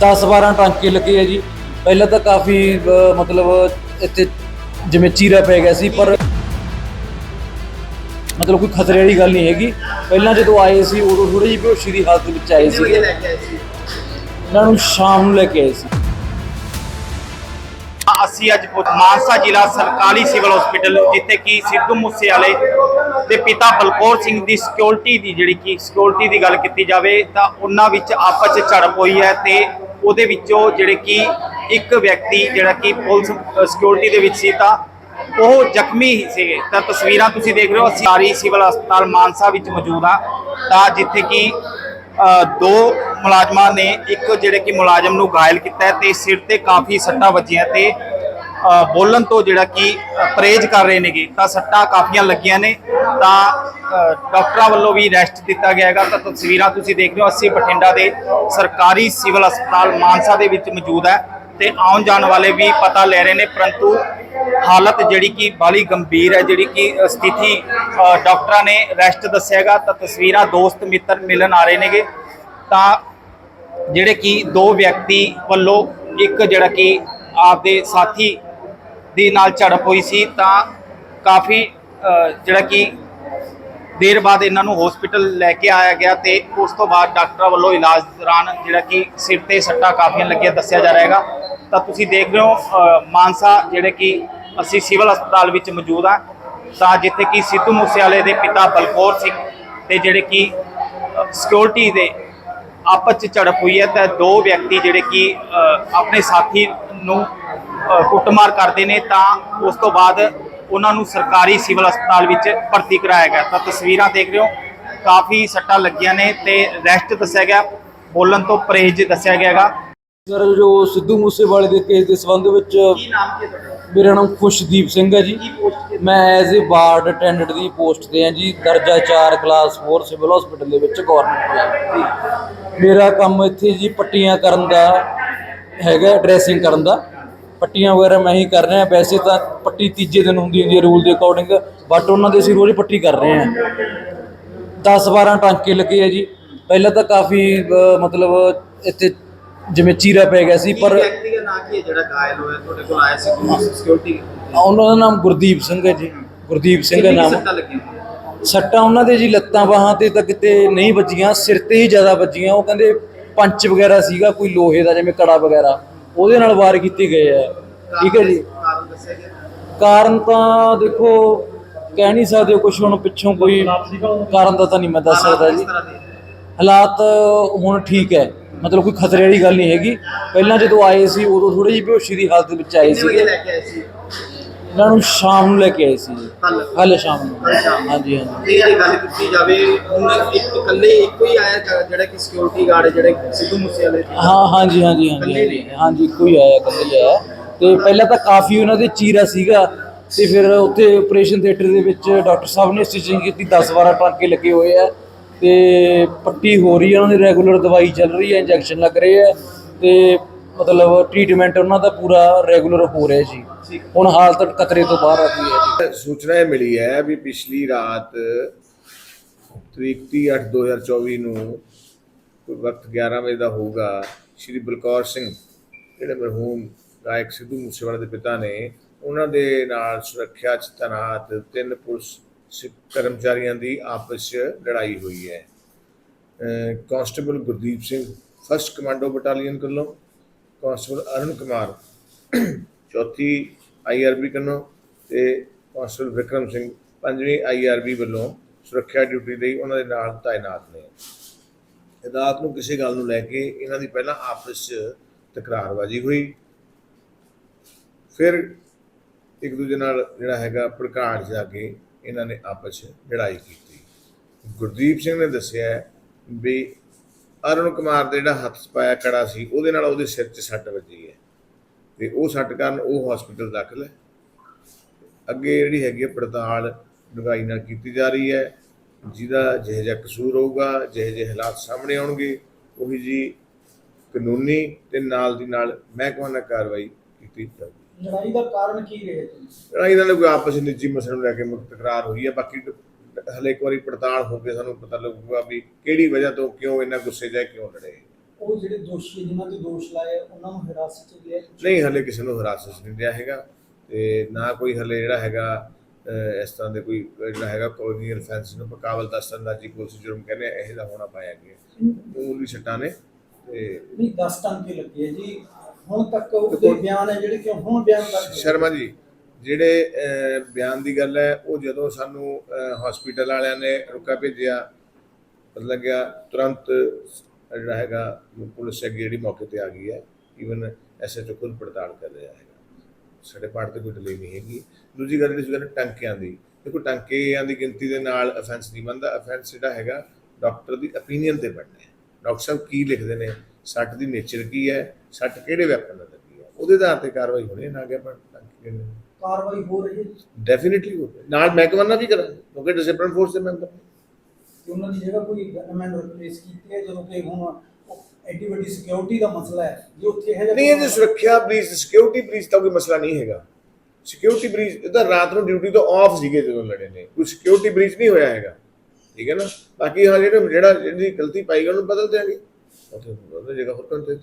10 12 ਟਾਂਕੇ ਲੱਗੇ ਆ ਜੀ। ਪਹਿਲਾਂ ਤਾਂ ਕਾਫੀ ਮਤਲਬ ਇੱਥੇ ਜਿਵੇਂ ਚੀਰਾ ਪੈ ਗਿਆ ਸੀ ਪਰ ਮਤਲਬ ਕੋਈ ਖਤਰੇ ਵਾਲੀ ਗੱਲ ਨਹੀਂ ਹੈਗੀ। ਪਹਿਲਾਂ ਜਦੋਂ ਆਏ ਸੀ ਉਦੋਂ ਥੋੜੀ ਜਿਹੀ ਬੇਹੋਸ਼ੀ ਦੀ ਹਾਲਤ ਵਿੱਚ ਆਏ ਸੀ ਲੈ ਕੇ ਆਏ ਸੀ? ਇਹਨਾਂ ਨੂੰ ਸ਼ਾਮ ਨੂੰ ਲੈ ਕੇ ਆਏ ਸੀ। ਅਸੀਂ ਅੱਜ ਪਹੁੰਚ- ਮਾਨਸਾ ਜ਼ਿਲ੍ਹਾ ਸਰਕਾਰੀ ਸਿਵਲ ਹਸਪੀਟਲ ਜਿੱਥੇ ਕਿ ਸਿੱਧੂ ਮੂਸੇਵਾਲੇ ਦੇ ਪਿਤਾ ਬਲਕੌਰ ਸਿੰਘ ਦੀ ਸਿਕਿਉਰਿਟੀ ਦੀ ਜਿਹੜੀ ਕਿ ਸਿਕਿਉਰਿਟੀ ਦੀ ਗੱਲ ਕੀਤੀ ਜਾਵੇ ਤਾਂ ਉਹਨਾਂ ਵਿੱਚ ਆਪਸ 'ਚ ਝੜਪ ਹੋਈ ਹੈ ਤੇ ਉਹਦੇ ਵਿੱਚੋਂ ਜਿਹੜੇ ਕਿ ਇੱਕ ਵਿਅਕਤੀ ਜਿਹੜਾ ਕਿ ਪੁਲਿਸ ਸਿਕਿਉਰਿਟੀ ਦੇ ਵਿੱਚ ਸੀ ਤਾਂ ਉਹ ਜ਼ਖਮੀ ਸੀਗੇ। ਤਾਂ ਤਸਵੀਰਾਂ ਤੁਸੀਂ ਦੇਖ ਰਹੇ ਹੋ ਸਾਰੀ ਸਿਵਲ ਹਸਪਤਾਲ ਮਾਨਸਾ ਵਿੱਚ ਮੌਜੂਦ ਆ ਤਾਂ ਜਿੱਥੇ ਕਿ ਦੋ ਮੁਲਾਜ਼ਮਾਂ ਨੇ ਇੱਕ ਜਿਹੜੇ ਕਿ ਮੁਲਾਜ਼ਮ ਨੂੰ ਘਾਇਲ ਕੀਤਾ ਹੈ ਤੇ ਸਿਰ ਤੇ ਕਾਫੀ ਸੱਟਾਂ ਵੱਜੀਆਂ ਤੇ ਬੋਲਣ ਤੋਂ ਜਿਹੜਾ ਕਿ ਪਰਹੇਜ਼ ਕਰ ਰਹੇ ਨੇਗੇ ਤਾਂ ਸੱਟਾਂ ਕਾਫੀਆਂ ਲੱਗੀਆਂ ਨੇ ਤਾਂ ਅ, ਡਾਕਟਰਾਂ ਵੱਲੋਂ ਵੀ ਰੈਸਟ ਦਿੱਤਾ ਗਿਆ ਹੈਗਾ। ਤਾਂ ਤਸਵੀਰਾਂ ਤੁਸੀਂ ਦੇਖ ਰਹੇ ਹੋ ਅਸੀਂ ਬਠਿੰਡਾ ਦੇ ਸਰਕਾਰੀ ਸਿਵਲ ਹਸਪਤਾਲ ਮਾਨਸਾ ਦੇ ਵਿੱਚ ਮੌਜੂਦ ਹੈ ਤੇ ਆਉਣ ਜਾਣ ਵਾਲੇ ਵੀ ਪਤਾ ਲੈ ਰਹੇ ਨੇ ਪਰੰਤੂ ਹਾਲਤ ਜਿਹੜੀ ਕਿ ਬਾਲੀ ਗੰਭੀਰ ਹੈ ਜਿਹੜੀ ਕਿ ਸਥਿਤੀ ਅ, ਡਾਕਟਰਾਂ ਨੇ ਰੈਸਟ ਦੱਸਿਆਗਾ ਤਾਂ ਤਸਵੀਰਾਂ ਦੋਸਤ ਮਿੱਤਰ ਮਿਲਣ ਆ ਰਹੇ ਨੇਗੇ। ਤਾਂ ਜਿਹੜੇ ਕਿ ਦੋ ਵਿਅਕਤੀ ਵੱਲੋਂ ਇੱਕ ਜਿਹੜਾ ਕਿ ਆਪਦੇ ਸਾਥੀ ਦੀ ਨਾਲ ਝੜਪ ਹੋਈ ਸੀ ਤਾਂ ਕਾਫੀ ਜਿਹੜਾ ਕਿ ਦੇਰ ਬਾਅਦ ਇਹਨਾਂ ਨੂੰ ਹਸਪੀਟਲ ਲੈ ਕੇ ਆਇਆ ਗਿਆ ਤੇ ਉਸ ਤੋਂ ਬਾਅਦ ਡਾਕਟਰਾਂ ਵੱਲੋਂ ਇਲਾਜ ਦੌਰਾਨ ਜਿਹੜਾ ਕਿ ਸਿਰ ਤੇ ਸੱਟਾਂ ਕਾਫੀਆਂ ਲੱਗੀਆਂ ਦੱਸਿਆ ਜਾ ਰਿਹਾ ਹੈਗਾ ਤਾਂ ਤੁਸੀਂ ਦੇਖ ਰਹੇ ਹੋ ਮਾਨਸਾ ਜਿਹੜੇ ਕਿ ਅਸੀਂ ਸਿਵਲ ਹਸਪਤਾਲ ਵਿੱਚ ਮੌਜੂਦ ਆ ਤਾਂ ਜਿੱਥੇ ਕਿ ਸਿੱਧੂ ਮੂਸੇਵਾਲੇ ਦੇ ਪਿਤਾ ਬਲਕੌਰ ਸਿੰਘ ਤੇ ਜਿਹੜੇ ਕਿ ਸਿਕਿਉਰਿਟੀ ਦੇ ਆਪਸ ਚ ਝੜਪ ਹੋਈ ਹੈ ਤਾਂ ਦੋ ਵਿਅਕਤੀ ਜਿਹੜੇ ਕਿ ਆਪਣੇ ਸਾਥੀ ਨੂੰ ਕੁੱਟਮਾਰ ਕਰਦੇ ਨੇ ਤਾਂ ਉਸ ਤੋਂ ਬਾਅਦ ਉਹਨਾਂ ਨੂੰ ਸਰਕਾਰੀ ਸਿਵਲ ਹਸਪਤਾਲ ਵਿੱਚ ਭਰਤੀ ਕਰਾਇਆ ਗਿਆ। ਤਾਂ ਤਸਵੀਰਾਂ ਦੇਖ ਰਹੇ ਹੋ ਕਾਫੀ ਸੱਟਾਂ ਲੱਗੀਆਂ ਨੇ ਤੇ ਰੈਸਟ ਦੱਸਿਆ ਗਿਆ ਬੋਲਣ ਤੋਂ ਪਰਹੇਜ਼ ਦੱਸਿਆ ਗਿਆ ਹੈਗਾ। ਸਰ ਜੋ ਸਿੱਧੂ ਮੂਸੇਵਾਲੇ ਦੇ ਕੇਸ ਦੇ ਸੰਬੰਧ ਵਿੱਚ ਕੀ ਨਾਮ ਕੀ ਤੁਹਾਡਾ? ਮੇਰਾ ਨਾਮ ਖੁਸ਼ਦੀਪ ਸਿੰਘ ਹੈ ਜੀ। ਮੈਂ ਐਜ਼ ਅ ਵਾਰਡ ਅਟੈਂਡੈਂਟ ਦੀ ਪੋਸਟ ਤੇ ਹਾਂ ਜੀ ਦਰਜਾ 4 ਕਲਾਸ 4 ਸਿਵਲ ਹਸਪੀਟਲ ਦੇ ਵਿੱਚ ਗਵਰਨਮੈਂਟ ਮੇਰਾ ਕੰਮ ਇੱਥੇ ਜੀ ਪੱਟੀਆਂ ਕਰਨ ਦਾ ਹੈਗਾ ਡਰੈਸਿੰਗ ਕਰਨ ਦਾ। ਪੱਟੀਆਂ ਵਗੈਰਾ ਮੈਂ ਹੀ ਕਰ ਰਿਹਾ ਵੈਸੇ ਤਾਂ ਪੱਟੀ ਤੀਜੇ ਦਿਨ ਹੁੰਦੀ ਹੁੰਦੀ ਹੈ ਰੂਲ ਦੇ ਅਕੋਰਡਿੰਗ ਬਟ ਉਹਨਾਂ ਦੇ ਅਸੀਂ ਰੋਜ਼ ਪੱਟੀ ਕਰ ਰਹੇ ਹਾਂ। 10 12 ਟਾਂਕੇ ਲੱਗੇ ਆ ਜੀ। ਪਹਿਲਾਂ ਤਾਂ ਕਾਫੀ ਮਤਲਬ ਇੱਥੇ ਜਿਵੇਂ ਚੀਰਾ ਪੈ ਗਿਆ ਸੀ ਪਰ ਵਿਅਕਤੀ ਦਾ ਨਾਮ ਕੀ ਹੈ ਜਿਹੜਾ ਘਾਇਲ ਹੋਇਆ? ਤੁਹਾਡੇ ਕੋਲ ਆਇਆ ਸੀ ਸਿਕਿਉਰਿਟੀ ਉਹਨਾਂ ਦਾ ਨਾਮ ਗੁਰਦੀਪ ਸਿੰਘ ਹੈ ਜੀ। ਗੁਰਦੀਪ ਸਿੰਘ ਨਾਮ। ਸੱਟਾਂ ਲੱਗੀਆਂ? ਸੱਟਾਂ ਉਹਨਾਂ ਦੇ ਜੀ ਲੱਤਾਂ ਬਾਹਾਂ ਤੇ ਤਾਂ ਕਿਤੇ ਨਹੀਂ ਵੱਜੀਆਂ ਸਿਰ ਤੇ ਹੀ ਜ਼ਿਆਦਾ ਵੱਜੀਆਂ। ਉਹ ਕਹਿੰਦੇ ਪੰਚ ਵਗੈਰਾ ਸੀਗਾ ਕੋਈ ਲੋਹੇ ਦਾ ਜਿਵੇਂ ਕੜਾ ਵਗੈਰਾ। ਉਹਦੇ ਨਾਲ ਵਾਰ ਕੀਤੇ ਗਏ ਆ। ਠੀਕ ਹੈ ਜੀ। ਕਾਰਨ ਦੱਸਿਆ ਗਿਆ ਕਾਰਨ ਤਾਂ ਦੇਖੋ ਕਹਿ ਨਹੀਂ ਸਕਦੇ ਕੁਝ ਹੁਣ ਪਿੱਛੋਂ ਕੋਈ ਕਾਰਨ ਦਾ ਤਾਂ ਨਹੀਂ ਮੈਂ ਦੱਸ ਸਕਦਾ ਜੀ। ਹਾਲਾਤ ਹੁਣ ਠੀਕ ਹੈ। ਮਤਲਬ ਕੋਈ ਖਤਰੇ ਵਾਲੀ ਗੱਲ ਨਹੀਂ ਹੈਗੀ। ਪਹਿਲਾਂ ਜਦੋਂ ਆਏ ਸੀ ਉਦੋਂ ਥੋੜੀ ਜਿਹੀ ਬੇਹੋਸ਼ੀ ਦੀ ਹਾਲਤ ਵਿੱਚ ਆਏ ਕਿੰਨੇ ਵਜੇ ਸੀ ਲੈ ਕੇ ਆਏ ਸੀ? ਇਹਨਾਂ ਨੂੰ ਸ਼ਾਮ ਨੂੰ ਲੈ ਕੇ ਆਏ ਸੀ ਜੀ। ਕੱਲ ਕੱਲ ਸ਼ਾਮ ਨੂੰ। ਕੱਲ੍ਹ ਸ਼ਾਮ ਨੂੰ। ਹਾਂਜੀ ਹਾਂਜੀ। ਇਹ ਗੱਲ ਕੀਤੀ ਜਾਵੇ ਹੁਣ ਇੱਕ ਇਕੱਲੇ ਇੱਕੋ ਹੀ ਆਇਆ ਜ- ਜਿਹੜਾ ਕਿ ਸਿਕਿਉਰਿਟੀ ਗਾਰਡ ਜਿਹੜੇ ਸਿੱਧੂ ਮੂਸੇਵਾਲੇ ਦੇ ਹਾਂ ਹਾਂਜੀ ਹਾਂਜੀ ਹਾਂਜੀ ਹਾਂਜੀ। ਹਾਂਜੀ ਇੱਕੋ ਹੀ ਆਇਆ ਇਕੱਲਾ ਆਇਆ। ਤੇ ਪਹਿਲਾਂ ਤਾਂ ਕਾਫੀ ਉਹਨਾਂ ਦੇ ਚੀਰਾ ਸੀਗਾ। ਤੇ ਫਿਰ ਉੱਥੇ ਆਪਰੇਸ਼ਨ ਥੀਏਟਰ ਦੇ ਵਿੱਚ ਡਾਕਟਰ ਸਾਹਿਬ ਨੇ ਸਟਿਚਿੰਗ ਕੀਤੀ 10 12 ਟਾਂਕੇ ਲੱਗੇ ਹੋਏ ਆ। ਤੇ ਪੱਟੀ ਹੋ ਰਹੀ ਹੈ ਉਹਨਾਂ ਦੀ ਰੈਗੂਲਰ ਦਵਾਈ ਚੱਲ ਰਹੀ ਹੈ ਇੰਜੈਕਸ਼ਨ ਲੱਗ ਰਹੇ ਆ। ਤੇ ਮਤਲਬ ਟ੍ਰੀਟਮੈਂਟ ਉਹਨਾਂ ਦਾ ਪੂਰਾ ਰੈਗੂਲਰ ਹੋ ਰਿਹਾ ਜੀ। ਹੁਣ ਹਾਲਤ ਖਤਰੇ ਤੋਂ ਬਾਹਰ ਆ ਗਈ ਹੈ ਜੀ। ਸੂਚਨਾ ਇਹ ਮਿਲੀ ਹੈ ਵੀ ਪਿਛਲੀ ਰਾਤ ਤਰੀਕ 30/8/2024 ਨੂੰ ਕੋਈ ਵਕਤ 11 ਵਜੇ ਦਾ ਹੋਊਗਾ ਸ਼੍ਰੀ ਬਲਕੌਰ ਸਿੰਘ ਜਿਹੜੇ ਮਰਹੂਮ ਗਾਇਕ ਸਿੱਧੂ ਮੂਸੇਵਾਲੇ ਦੇ ਪਿਤਾ ਨੇ ਉਹਨਾਂ ਦੇ ਨਾਲ ਸੁਰੱਖਿਆ ਚ ਤੈਨਾਤ ਤਿੰਨ ਪੁਲਿਸ ਸਿ- ਕਰਮਚਾਰੀਆਂ ਦੀ ਆਪਸ 'ਚ ਲੜਾਈ ਹੋਈ ਹੈ। Constable Gurdeep Singh first commando battalion ਵੱਲੋਂ ਕਾਂਸਟੇਬਲ ਅਰੁਣ ਕੁਮਾਰ। ਚੌਥੀ ਆਈਆਰਬੀ ਕੰਨੋਂ ਤੇ ਕਾਂਸਟੇਬਲ ਵਿਕਰਮ ਸਿੰਘ। ਪੰਜਵੀਂ ਆਈਆਰਬੀ ਵੱਲੋਂ ਸੁਰੱਖਿਆ ਡਿਊਟੀ ਲਈ ਉਹਨਾਂ ਦੇ ਨਾਲ ਤਾਇਨਾਤ ਨੇ। ਰਾਤ ਨੂੰ ਕਿਸੇ ਗੱਲ ਨੂੰ ਲੈ ਕੇ ਇਹਨਾਂ ਦੀ ਪਹਿਲਾਂ ਆਪਸ 'ਚ ਤਕਰਾਰਬਾਜ਼ੀ ਹੋਈ। ਫਿਰ ਇੱਕ ਦੂਜੇ ਨਾਲ ਜਿਹੜਾ ਹੈਗਾ ਭੜਕਾੜ ਜਾ ਕੇ ਇਹਨਾਂ ਨੇ ਆਪਸ 'ਚ ਲੜਾਈ ਕੀਤੀ। ਗੁਰਦੀਪ ਸਿੰਘ ਨੇ ਦੱਸਿਆ ਵੀ ਅਰੁਣ ਕੁਮਾਰ ਦੇ ਜਿਹੜਾ ਹੱਥ 'ਚ ਪਾਇਆ ਕੜਾ ਸੀ ਉਹਦੇ ਨਾਲ ਉਹਦੇ ਸਿਰ 'ਚ ਸੱਟ ਵੱਜੀ ਹੈ। ਤੇ ਉਹ ਸੱਟ ਕਾਰਨ ਉਹ ਹਸਪੀਟਲ ਦਾਖਲ ਹੈ। ਅੱਗੇ ਜਿਹੜੀ ਹੈਗੀ ਹੈ ਪੜਤਾਲ ਡੂੰਘਾਈ ਨਾਲ ਕੀਤੀ ਜਾ ਰਹੀ ਹੈ। ਜਿਹਦਾ ਜਿਹੋ ਜਿਹਾ ਕਸੂਰ ਹੋਊਗਾ ਜਿਹੋ ਜਿਹੇ ਹਾਲਾਤ ਸਾਹਮਣੇ ਆਉਣਗੇ ਉਹੀ ਜੀ ਕਾਨੂੰਨੀ ਤੇ ਨਾਲ ਦੀ ਨਾਲ ਮਹਿਕਮਾ ਨਾਲ ਕਾਰਵਾਈ ਕੀਤੀ ਜਾਊਗੀ। ਲੜਾਈ ਦਾ ਕਾਰਨ ਕੀ ਰਿਹਾ ਜੀ ਲੜਾਈ ਨਾਲ ਕੋਈ ਆਪਸ ਵਿੱਚ ਨਿੱਜੀ ਮਸਲੇ ਨੂੰ ਲੈ ਕੇ ਮੁੱਖ ਤਕਰਾਰ ਹੋਈ ਹੈ ਬਾਕੀ ਹਲੇ ਇੱਕ ਵਾਰੀ ਪੜਤਾਲ ਹੋ ਕੇ ਸਾਨੂੰ ਪਤਾ ਲੱਗੂਗਾ ਵੀ ਕਿਹੜੀ ਵਜ੍ਹਾ ਤੋਂ ਕਿਉਂ ਇੰਨਾ ਗੁੱਸੇ ਜਾਏ ਕਿਉਂ ਲੜੇ। ਉਹ ਜਿਹੜੇ ਦੋਸ਼ੀ ਜਿਨ੍ਹਾਂ ਤੇ ਦੋਸ਼ ਲਾਏ ਉਹਨਾਂ ਨੂੰ ਹਿਰਾਸਤ 'ਚ ਲਿਆ ਨਹੀਂ ਹਲੇ ਕਿਸੇ ਨੂੰ ਹਿਰਾਸਤ 'ਚ ਨਹੀਂ ਲਿਆ ਹੈਗਾ ਤੇ ਨਾ ਕੋਈ ਹਲੇ ਜਿਹੜਾ ਹੈਗਾ ਇਸ ਤਰ੍ਹਾਂ ਦੇ ਕੋਈ ਜਿਹੜਾ ਹੈਗਾ ਕੋਲੋਨੀਅਲ ਫੈਂਸ ਨੂੰ ਪਕਾਵਲ ਦਸਤੰਦਾਜੀ ਕੋਸ਼ਿਸ਼ ਜੁਰਮ ਕਹਿੰਦੇ ਇਹ ਦਾ ਹੋਣਾ ਪਾਇਆ ਗਿਆ। ਮੂਲ ਵੀ ਸੱਟਾਂ ਨੇ ਤੇ ਨਹੀਂ 10 ਟੰਕੇ ਲੱਗੇ ਜੀ। ਹੁਣ ਤੱਕ ਉਹਦੇ ਬਿਆਨ ਹੈ ਜਿਹੜੇ ਕਿ ਹੁਣ ਬਿਆਨ ਦਰਜ। ਸ਼ਰਮਾ ਜੀ ਜਿਹੜੇ ਬਿਆਨ ਦੀ ਗੱਲ ਹੈ, ਉਹ ਜਦੋਂ ਸਾਨੂੰ ਹਸਪੀਟਲ ਵਾਲਿਆਂ ਨੇ ਰੁਕਾ ਭੇਜਿਆ, ਪਤਾ ਲੱਗਿਆ ਤੁਰੰਤ ਜਿਹੜਾ ਹੈਗਾ, ਪੁਲਿਸ ਹੈਗੀ ਜਿਹੜੀ ਮੌਕੇ ਤੇ ਆ ਗਈ ਹੈ ਈਵਨ ਐਸਐਚਓ ਖੁਦ ਪੜਤਾਲ ਕਰ ਰਿਹਾ ਹੈਗਾ। ਸਾਡੇ ਪਾਰਟ ਤੇ ਕੋਈ ਡਿਲੇ ਨਹੀਂ ਹੈਗੀ। ਦੂਜੀ ਗੱਲ ਜਿਹੜੀ ਗੱਲ ਟੰਕਿਆਂ ਦੀ, ਦੇਖੋ ਟੰਕਿਆਂ ਦੀ ਗਿਣਤੀ ਦੇ ਨਾਲ ਅਫੈਂਸ ਨਹੀਂ ਬਣਦਾ। ਅਫੈਂਸ ਜਿਹੜਾ ਹੈਗਾ ਡਾਕਟਰ ਦੀ opinion ਤੇ ਬਣਨਾ ਹੈ। ਡਾਕਟਰ ਸਾਹਿਬ ਕੀ ਲਿਖਦੇ ਨੇ? ਸੱਟ ਦੀ ਨੇਚਰ ਕੀ ਹੈ? ਸੱਟ ਕਿਹੜੇ ਵੈਪਨ ਨਾਲ ਲੱਗੀ ਹੈ? ਉਹਦੇ ਆਧਾਰ ਤੇ ਕਾਰਵਾਈ ਹੋਣੀ ਹੈ, ਨਾ ਕਿ ਆਪਾਂ ਟੰਕੇ ਕਾਰਵਾਈ ਹੋ ਰਹੀ ਹੈ। ਡੈਫੀਨਿਟਲੀ ਹੋਵੇ ਨਾਲ ਮਹਿਕਮਾ ਨਾਲ ਵੀ ਕਰਾਂਗੇ ਕਿਉਂਕਿ ਡਿਸਪਲਿਨ ਫੋਰਸ ਦੇ ਮੈਂਬਰ ਕਿ ਉਹਨਾਂ ਦੀ ਜਗ੍ਹਾ ਕੋਈ ਗਨਮੈਨ ਰਿਪਲੇਸ ਕੀਤੀ ਹੈ ਜਦੋਂ ਕਿ ਹੁਣ ਐਡੀ ਵੱਡੀ ਸਿਕਿਉਰਿਟੀ ਦਾ ਮਸਲਾ ਹੈ। ਜੇ ਉੱਥੇ ਹੈ ਨਹੀਂ ਇਹ ਸੁਰੱਖਿਆ ਬ੍ਰੀਚ ਸਿਕਿਉਰਿਟੀ ਬ੍ਰੀਚ ਦਾ ਕੋਈ ਮਸਲਾ ਨਹੀਂ ਹੈਗਾ। ਸਿਕਿਉਰਿਟੀ ਬ੍ਰੀਚ ਇਹ ਤਾਂ ਰਾਤ ਨੂੰ ਡਿਊਟੀ ਤੋਂ ਆਫ ਸੀਗੇ ਜਦੋਂ ਲੜੇ ਨੇ। ਕੋਈ ਸਿਕਿਉਰਿਟੀ ਬ੍ਰੀਚ ਨਹੀਂ ਹੋਇਆ ਹੈਗਾ। ਠੀਕ ਹੈ ਨਾ? ਬਾਕੀ ਹਾਂ ਜਿਹੜੇ ਜਿਹੜਾ ਜਿਹੜੀ ਗਲਤੀ ਪਾਈ ਗਈ ਉਹਨੂੰ ਬਦਲ ਉੱਥੇ ਉਹਦੀ ਜਗ੍ਹਾ ਹੋਰ ਤੇ